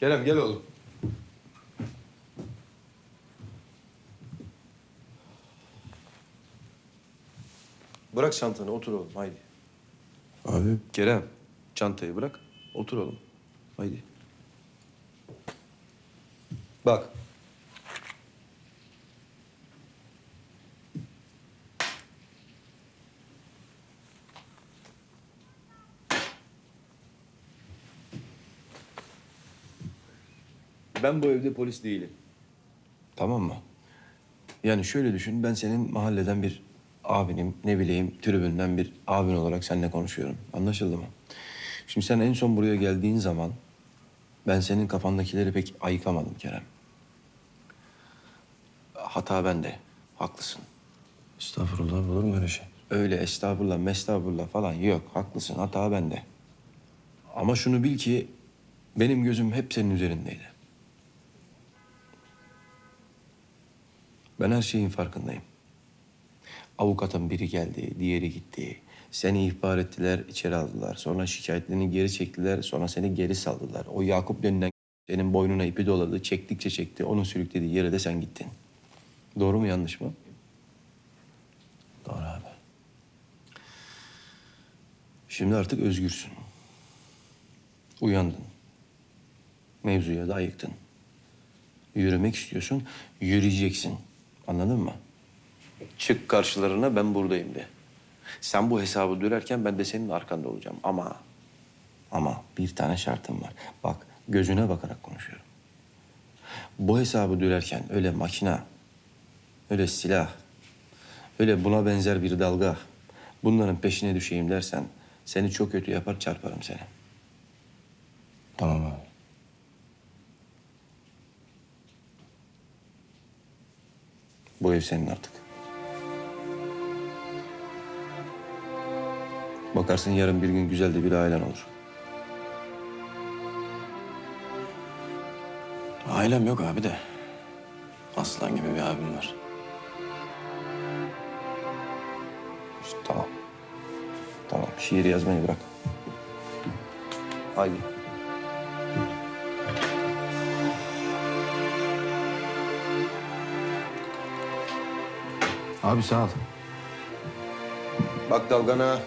Kerem gel oğlum. Bırak çantanı otur oğlum haydi. Abi Kerem çantayı bırak otur oğlum. Haydi. Bak. Ben bu evde polis değilim. Tamam mı? Yani şöyle düşün, ben senin mahalleden bir abinim, ne bileyim tribünden bir abin olarak seninle konuşuyorum. Anlaşıldı mı? Şimdi sen en son buraya geldiğin zaman ben senin kafandakileri pek ayıkamadım Kerem. Hata bende, haklısın. estağfurullah olur mu öyle şey? Öyle estağfurullah, mestağfurullah falan yok. Haklısın, hata bende. Ama şunu bil ki benim gözüm hep senin üzerindeydi. Ben her şeyin farkındayım. Avukatın biri geldi, diğeri gitti. Seni ihbar ettiler, içeri aldılar. Sonra şikayetlerini geri çektiler, sonra seni geri saldılar. O Yakup denilen senin boynuna ipi doladı, çektikçe çekti. Onun sürüklediği yere de sen gittin. Doğru mu yanlış mı? Doğru abi. Şimdi artık özgürsün. Uyandın. Mevzuya da ayıktın. Yürümek istiyorsun, yürüyeceksin. Anladın mı? Çık karşılarına ben buradayım de. Sen bu hesabı dürerken ben de senin arkanda olacağım. Ama, ama bir tane şartım var. Bak gözüne bakarak konuşuyorum. Bu hesabı dürerken öyle makina, öyle silah, öyle buna benzer bir dalga, bunların peşine düşeyim dersen seni çok kötü yapar çarparım seni. Tamam abi. Bu ev senin artık. Bakarsın yarın bir gün güzel de bir ailen olur. Ailem yok abi de. Aslan gibi bir abim var. İşte tamam. Tamam, şiir yazmayı bırak. Haydi. Abi sağ ol. Bak dalgana.